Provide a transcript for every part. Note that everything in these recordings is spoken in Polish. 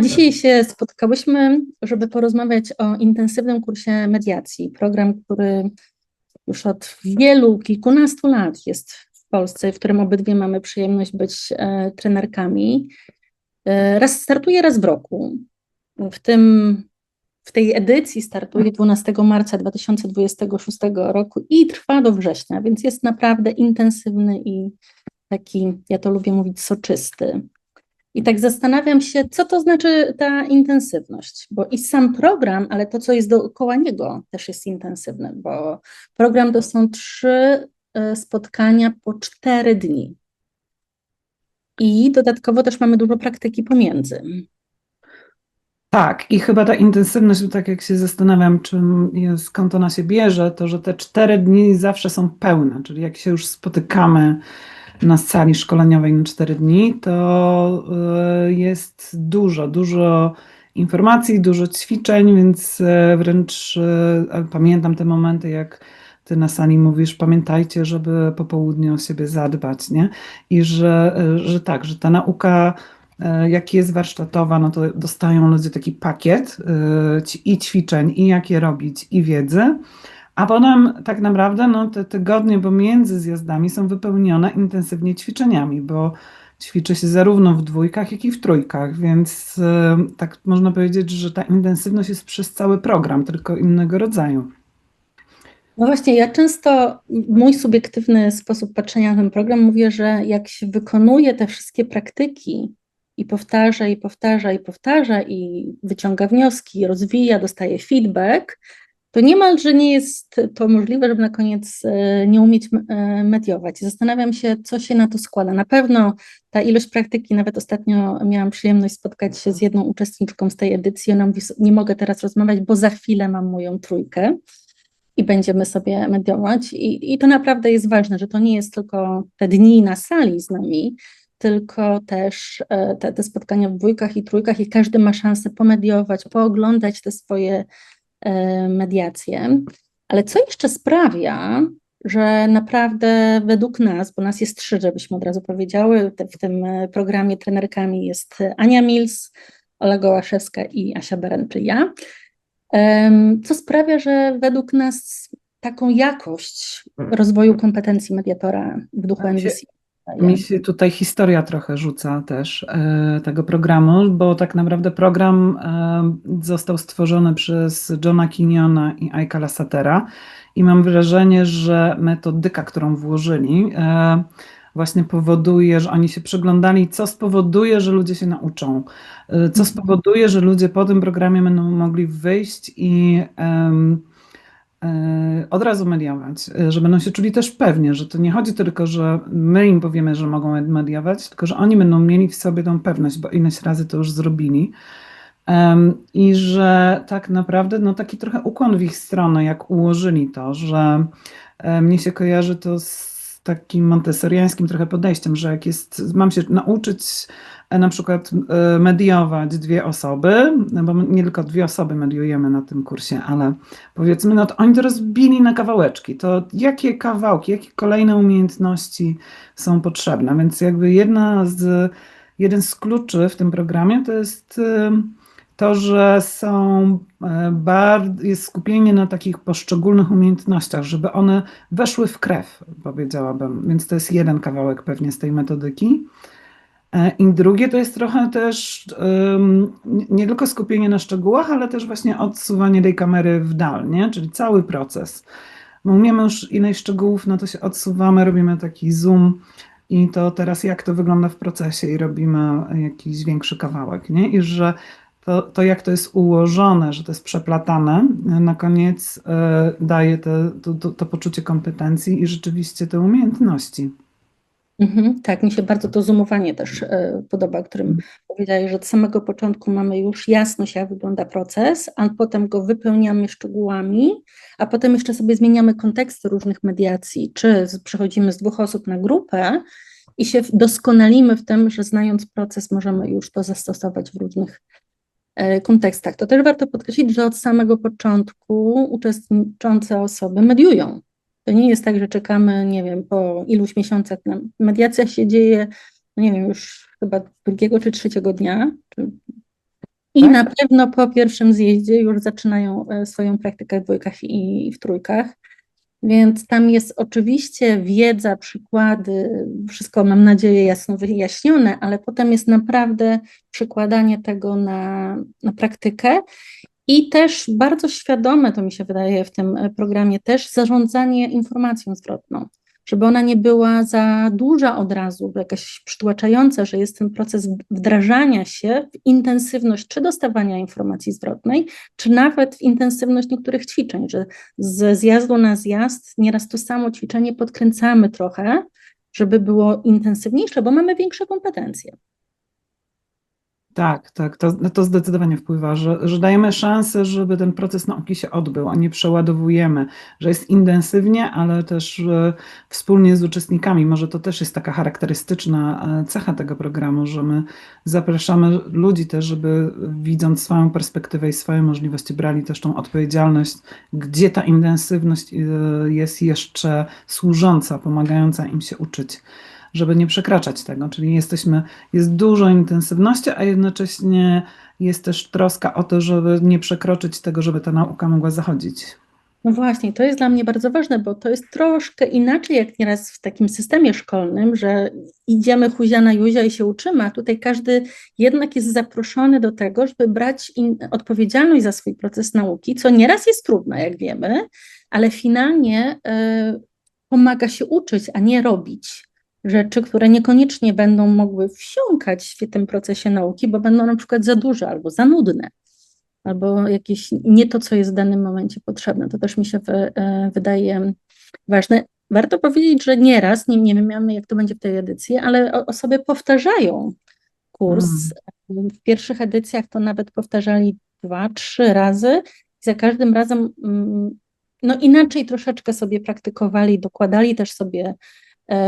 dzisiaj się spotkałyśmy, żeby porozmawiać o intensywnym kursie mediacji. Program, który już od wielu, kilkunastu lat jest w Polsce, w którym obydwie mamy przyjemność być e, trenerkami. E, raz startuje raz w roku. W tym w tej edycji startuje 12 marca 2026 roku i trwa do września, więc jest naprawdę intensywny i taki, ja to lubię mówić, soczysty. I tak zastanawiam się, co to znaczy ta intensywność, bo i sam program, ale to, co jest dookoła niego, też jest intensywne, bo program to są trzy e, spotkania po cztery dni. I dodatkowo też mamy dużo praktyki pomiędzy. Tak, i chyba ta intensywność, tak jak się zastanawiam, czym jest, skąd ona się bierze, to że te cztery dni zawsze są pełne, czyli jak się już spotykamy na sali szkoleniowej na cztery dni, to y, jest dużo, dużo informacji, dużo ćwiczeń, więc y, wręcz y, pamiętam te momenty, jak ty na sali mówisz, pamiętajcie, żeby po południu o siebie zadbać, nie? I że, że tak, że ta nauka jak jest warsztatowa, no to dostają ludzie taki pakiet i ćwiczeń, i jak je robić, i wiedzy. A potem tak naprawdę no, te tygodnie pomiędzy zjazdami są wypełnione intensywnie ćwiczeniami, bo ćwiczy się zarówno w dwójkach, jak i w trójkach, więc e, tak można powiedzieć, że ta intensywność jest przez cały program, tylko innego rodzaju. No właśnie, ja często, mój subiektywny sposób patrzenia na ten program, mówię, że jak się wykonuje te wszystkie praktyki i powtarza, i powtarza, i powtarza, i wyciąga wnioski, rozwija, dostaje feedback, to niemalże nie jest to możliwe, żeby na koniec e, nie umieć e, mediować. Zastanawiam się, co się na to składa. Na pewno ta ilość praktyki, nawet ostatnio miałam przyjemność spotkać się z jedną uczestniczką z tej edycji. Ona mówi, nie mogę teraz rozmawiać, bo za chwilę mam moją trójkę i będziemy sobie mediować. I, I to naprawdę jest ważne, że to nie jest tylko te dni na sali z nami, tylko też e, te, te spotkania w dwójkach i trójkach i każdy ma szansę pomediować, pooglądać te swoje mediację. Ale co jeszcze sprawia, że naprawdę według nas, bo nas jest trzy, żebyśmy od razu powiedziały, w tym programie trenerkami jest Ania Mills, Ola Gołaszewska i Asia Beren, czy ja, co sprawia, że według nas taką jakość rozwoju kompetencji mediatora w duchu NVC mi się tutaj historia trochę rzuca też e, tego programu, bo tak naprawdę program e, został stworzony przez Johna Kiniona i Aika Lasatera i mam wrażenie, że metodyka, którą włożyli, e, właśnie powoduje, że oni się przyglądali, co spowoduje, że ludzie się nauczą, co mhm. spowoduje, że ludzie po tym programie będą mogli wyjść i E, od razu mediować, e, że będą się czuli też pewnie, że to nie chodzi tylko, że my im powiemy, że mogą mediować, tylko że oni będą mieli w sobie tą pewność, bo ileś razy to już zrobili. I że tak naprawdę no taki trochę ukłon w ich stronę, jak ułożyli to, że e, mnie się kojarzy to z takim montessoriańskim trochę podejściem, że jak jest, mam się nauczyć E, na przykład e, mediować dwie osoby, no bo nie tylko dwie osoby mediujemy na tym kursie, ale powiedzmy, no to oni to rozbili na kawałeczki, to jakie kawałki, jakie kolejne umiejętności są potrzebne, więc jakby jedna z, jeden z kluczy w tym programie to jest to, że są bardzo, jest skupienie na takich poszczególnych umiejętnościach, żeby one weszły w krew, powiedziałabym. Więc to jest jeden kawałek pewnie z tej metodyki. E, I drugie to jest trochę też um, nie tylko skupienie na szczegółach, ale też właśnie odsuwanie tej kamery w dal, nie? czyli cały proces. Umiemy już ileś szczegółów, no to się odsuwamy, robimy taki zoom i to teraz jak to wygląda w procesie i robimy jakiś większy kawałek, nie? I że to, to jak to jest ułożone, że to jest przeplatane, na koniec y, daje te, to, to, to poczucie kompetencji i rzeczywiście te umiejętności. Mhm, tak, mi się bardzo to zoomowanie też e, podoba, o którym powiedziałeś, że od samego początku mamy już jasność, jak wygląda proces, a potem go wypełniamy szczegółami, a potem jeszcze sobie zmieniamy konteksty różnych mediacji, czy przechodzimy z dwóch osób na grupę i się doskonalimy w tym, że znając proces możemy już to zastosować w różnych e, kontekstach. To też warto podkreślić, że od samego początku uczestniczące osoby mediują to nie jest tak, że czekamy, nie wiem, po iluś miesiącach. Mediacja się dzieje, no nie wiem, już chyba drugiego czy trzeciego dnia. I Tak? na pewno po pierwszym zjeździe już zaczynają e, swoją praktykę w dwójkach i w trójkach. Więc tam jest oczywiście wiedza, przykłady, wszystko mam nadzieję jasno wyjaśnione, ale potem jest naprawdę przykładanie tego na, na praktykę i też bardzo świadome, to mi się wydaje w tym programie, też zarządzanie informacją zwrotną, żeby ona nie była za duża od razu, jakaś przytłaczająca, że jest ten proces wdrażania się w intensywność czy dostawania informacji zwrotnej, czy nawet w intensywność niektórych ćwiczeń, że z zjazdu na zjazd nieraz to samo ćwiczenie podkręcamy trochę, żeby było intensywniejsze, bo mamy większe kompetencje. Tak, tak, to, to zdecydowanie wpływa, że, że dajemy szansę, żeby ten proces nauki się odbył, a nie przeładowujemy, że jest intensywnie, ale też e, wspólnie z uczestnikami. Może to też jest taka charakterystyczna e, cecha tego programu, że my zapraszamy ludzi też, żeby widząc swoją perspektywę i swoje możliwości, brali też tą odpowiedzialność, gdzie ta intensywność e, jest jeszcze służąca, pomagająca im się uczyć żeby nie przekraczać tego. Czyli jesteśmy, jest dużo intensywności, a jednocześnie jest też troska o to, żeby nie przekroczyć tego, żeby ta nauka mogła zachodzić. No właśnie, to jest dla mnie bardzo ważne, bo to jest troszkę inaczej jak nieraz w takim systemie szkolnym, że idziemy huzia na juzia i się uczymy, a tutaj każdy jednak jest zaproszony do tego, żeby brać odpowiedzialność za swój proces nauki, co nieraz jest trudne, jak wiemy, ale finalnie y, pomaga się uczyć, a nie robić rzeczy, które niekoniecznie będą mogły wsiąkać w tym procesie nauki, bo będą na przykład za duże albo za nudne, albo jakieś nie to, co jest w danym momencie potrzebne. To też mi się wy, e, wydaje ważne. Warto powiedzieć, że nieraz, nie, nie wiem jak to będzie w tej edycji, ale osoby powtarzają kurs. Hmm. W pierwszych edycjach to nawet powtarzali dwa, trzy razy i za każdym razem mm, no inaczej troszeczkę sobie praktykowali, dokładali też sobie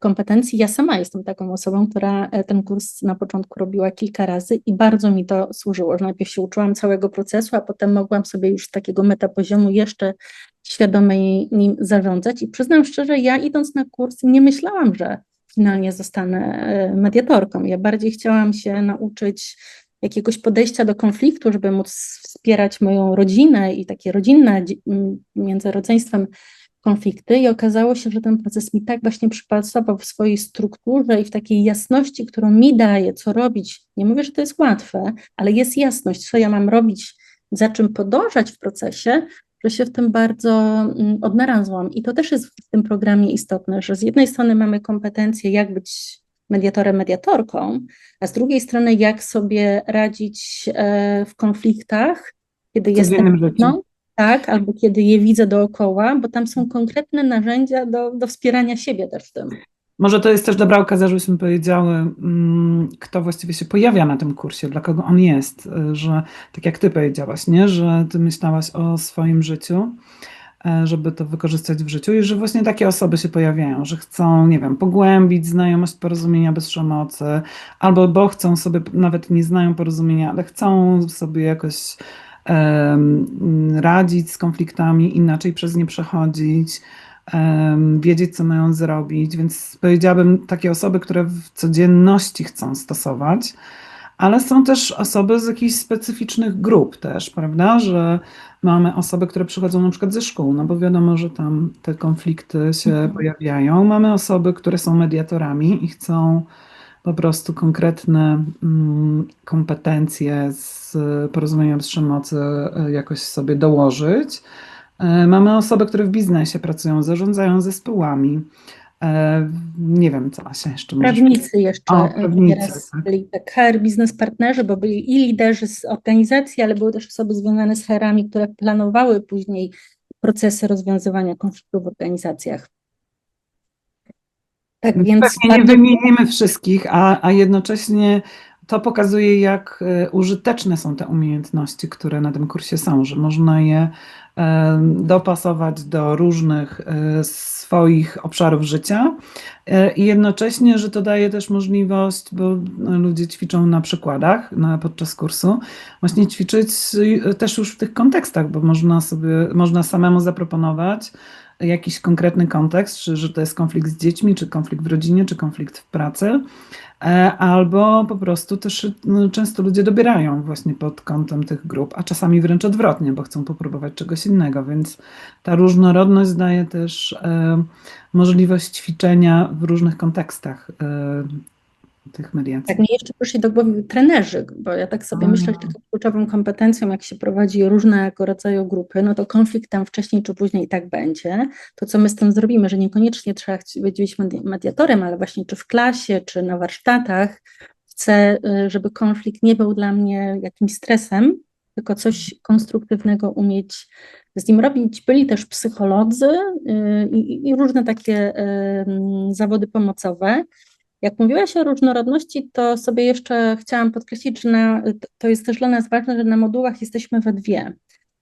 kompetencji. Ja sama jestem taką osobą, która e, ten kurs na początku robiła kilka razy i bardzo mi to służyło, najpierw się uczyłam całego procesu, a potem mogłam sobie już z takiego metapoziomu jeszcze świadomej nim zarządzać. I przyznam szczerze, ja idąc na kurs nie myślałam, że finalnie zostanę e, mediatorką. Ja bardziej chciałam się nauczyć jakiegoś podejścia do konfliktu, żeby móc wspierać moją rodzinę i takie rodzinne między rodzeństwem konflikty i okazało się, że ten proces mi tak właśnie przypasował w swojej strukturze i w takiej jasności, którą mi daje, co robić. Nie mówię, że to jest łatwe, ale jest jasność, co ja mam robić, za czym podążać w procesie, że się w tym bardzo mm, odnalazłam. I to też jest w tym programie istotne, że z jednej strony mamy kompetencje, jak być mediatorem, mediatorką, a z drugiej strony, jak sobie radzić e, w konfliktach, kiedy jestem no, tak, albo kiedy je widzę dookoła, bo tam są konkretne narzędzia do, do wspierania siebie też w tym. Może to jest też dobra okazja, żebyśmy powiedziały, mm, kto właściwie się pojawia na tym kursie, dla kogo on jest, że tak jak ty powiedziałaś, nie? że ty myślałaś o swoim życiu, e, żeby to wykorzystać w życiu i że właśnie takie osoby się pojawiają, że chcą, nie wiem, pogłębić znajomość porozumienia bez przemocy, albo bo chcą sobie, nawet nie znają porozumienia, ale chcą sobie jakoś radzić z konfliktami, inaczej przez nie przechodzić, wiedzieć, co mają zrobić. Więc powiedziałabym takie osoby, które w codzienności chcą stosować, ale są też osoby z jakichś specyficznych grup też, prawda? Że mamy osoby, które przychodzą na przykład ze szkół, no bo wiadomo, że tam te konflikty się mhm. pojawiają. Mamy osoby, które są mediatorami i chcą po prostu konkretne mm, kompetencje z porozumienia bez przemocy e, jakoś sobie dołożyć. E, mamy osoby, które w biznesie pracują, zarządzają zespołami. E, nie wiem, co Asia jeszcze Prawnicy jeszcze o, prawnicy, tak. byli tak HR biznes partnerzy, bo byli i liderzy z organizacji, ale były też osoby związane z HR-ami, które planowały później procesy rozwiązywania konfliktów w organizacjach. Tak, więc Pewnie nie wymienimy wszystkich, a, a jednocześnie to pokazuje, jak e, użyteczne są te umiejętności, które na tym kursie są, że można je e, dopasować do różnych e, swoich obszarów życia. I jednocześnie, że to daje też możliwość, bo ludzie ćwiczą na przykładach na, podczas kursu, właśnie ćwiczyć też już w tych kontekstach, bo można sobie, można samemu zaproponować jakiś konkretny kontekst, czy że to jest konflikt z dziećmi, czy konflikt w rodzinie, czy konflikt w pracy, e, albo po prostu też no, często ludzie dobierają właśnie pod kątem tych grup, a czasami wręcz odwrotnie, bo chcą popróbować czegoś innego, więc ta różnorodność daje też e, możliwość ćwiczenia w różnych kontekstach e, tych mediacji. Tak mi jeszcze przyszli do głowy trenerzy, bo ja tak sobie A. myślę, że taką kluczową kompetencją, jak się prowadzi różnego rodzaju grupy, no to konflikt tam wcześniej czy później i tak będzie. To, co my z tym zrobimy, że niekoniecznie trzeba być medi- mediatorem, ale właśnie czy w klasie, czy na warsztatach, chcę, y, żeby konflikt nie był dla mnie jakimś stresem, tylko coś konstruktywnego umieć z nim robić. Byli też psycholodzy y, i, i różne takie y, mm, zawody pomocowe. Jak mówiłaś o różnorodności, to sobie jeszcze chciałam podkreślić, że na, to jest też dla nas ważne, że na modułach jesteśmy we dwie,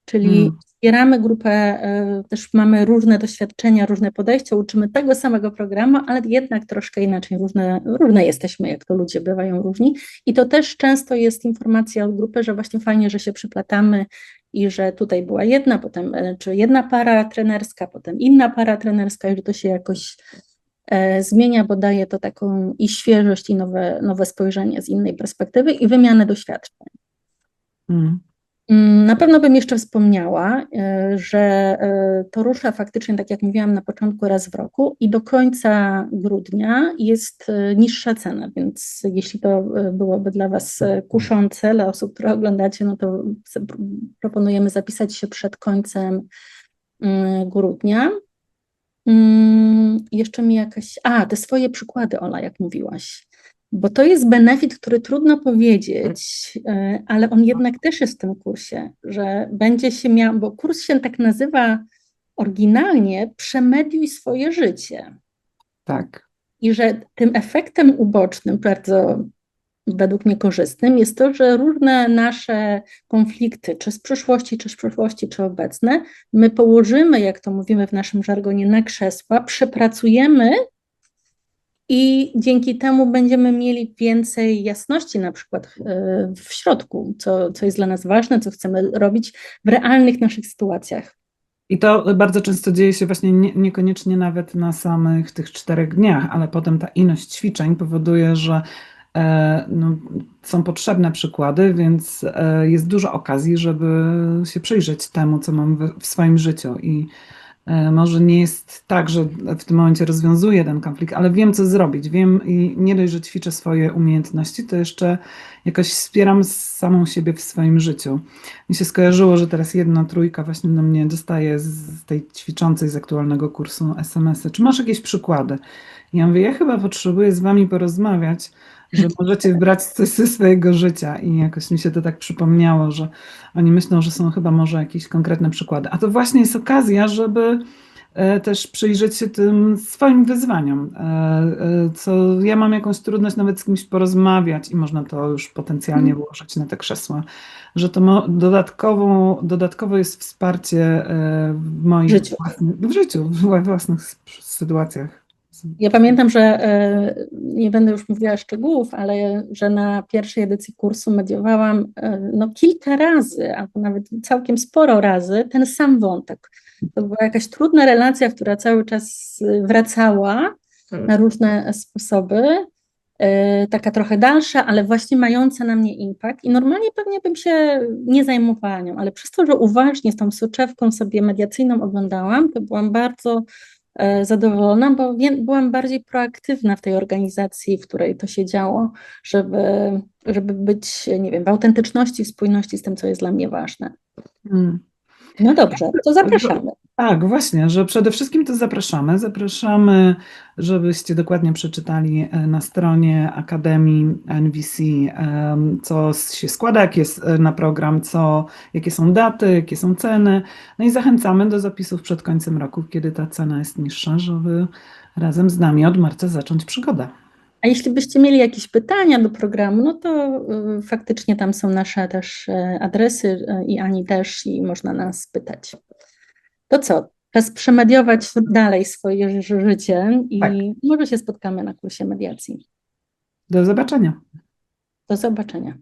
czyli Mm. wspieramy grupę, y, też mamy różne doświadczenia, różne podejścia, uczymy tego samego programu, ale jednak troszkę inaczej, różne, różne jesteśmy, jak to ludzie bywają różni. I to też często jest informacja od grupy, że właśnie fajnie, że się przyplatamy i że tutaj była jedna, potem y, czy jedna para trenerska, potem inna para trenerska i że to się jakoś e, zmienia, bo daje to taką i świeżość, i nowe, nowe spojrzenie z innej perspektywy i wymianę doświadczeń. Mm. Mm, Na pewno bym jeszcze wspomniała, e, że e, to rusza faktycznie, tak jak mówiłam na początku, raz w roku i do końca grudnia jest e, niższa cena, więc jeśli to e, byłoby dla Was e, kuszące, dla osób, które oglądacie, no to proponujemy zapisać się przed końcem mm, grudnia. Jeszcze mi jakaś. A, te swoje przykłady, Ola, jak mówiłaś. Bo to jest benefit, który trudno powiedzieć, e, ale on jednak też jest w tym kursie, że będzie się miał, bo kurs się tak nazywa oryginalnie Przemediuj swoje życie. Tak. I że tym efektem ubocznym, bardzo według mnie korzystnym, jest to, że różne nasze konflikty, czy z przyszłości, czy z przeszłości, czy obecne, my położymy, jak to mówimy w naszym żargonie, na krzesła, przepracujemy i dzięki temu będziemy mieli więcej jasności, na przykład e, w środku, co, co jest dla nas ważne, co chcemy robić w realnych naszych sytuacjach. I to bardzo często dzieje się właśnie nie, niekoniecznie nawet na samych tych czterech dniach, ale potem ta ilość ćwiczeń powoduje, że no, są potrzebne przykłady, więc e, jest dużo okazji, żeby się przyjrzeć temu, co mam w, swoim życiu. I e, może nie jest tak, że w tym momencie rozwiązuję ten konflikt, ale wiem, co zrobić. Wiem i nie dość, że ćwiczę swoje umiejętności, to jeszcze jakoś wspieram samą siebie w swoim życiu. Mi się skojarzyło, że teraz jedna trójka właśnie do mnie dostaje z tej ćwiczącej z aktualnego kursu SMS-y. Czy masz jakieś przykłady? Ja mówię, ja chyba potrzebuję z wami porozmawiać, że możecie brać coś ze swojego życia. I jakoś mi się to tak przypomniało, że oni myślą, że są chyba może jakieś konkretne przykłady. A to właśnie jest okazja, żeby e, też przyjrzeć się tym swoim wyzwaniom. E, e, Co ja mam jakąś trudność nawet z kimś porozmawiać i można to już potencjalnie włożyć na te krzesła, że to dodatkowo, dodatkowo jest wsparcie w moich życiu. w życiu, w własnych sytuacjach. Ja pamiętam, że e, nie będę już mówiła szczegółów, ale że na pierwszej edycji kursu mediowałam e, no, kilka razy, albo nawet całkiem sporo razy ten sam wątek. To była jakaś trudna relacja, która cały czas wracała na różne sposoby, e, taka trochę dalsza, ale właśnie mająca na mnie impact. I normalnie pewnie bym się nie zajmowała nią, ale przez to, że uważnie z tą soczewką sobie mediacyjną oglądałam, to byłam bardzo zadowolona, bo byłam bardziej proaktywna w tej organizacji, w której to się działo, żeby, żeby być, nie wiem, w autentyczności, w spójności z tym, co jest dla mnie ważne. Mm. No dobrze, to zapraszamy. Tak, właśnie, że przede wszystkim to zapraszamy. Zapraszamy, żebyście dokładnie przeczytali e, na stronie Akademii NVC, co się składa, jak jest e, na program, co, jakie są daty, jakie są ceny. No i zachęcamy do zapisów przed końcem roku, kiedy ta cena jest niższa, żeby razem z nami od marca zacząć przygodę. A jeśli byście mieli jakieś pytania do programu, no to y, faktycznie tam są nasze też adresy i Ani też i można nas pytać. To co? Czas przemediować dalej swoje ży- życie i Tak. może się spotkamy na kursie mediacji. Do zobaczenia. Do zobaczenia.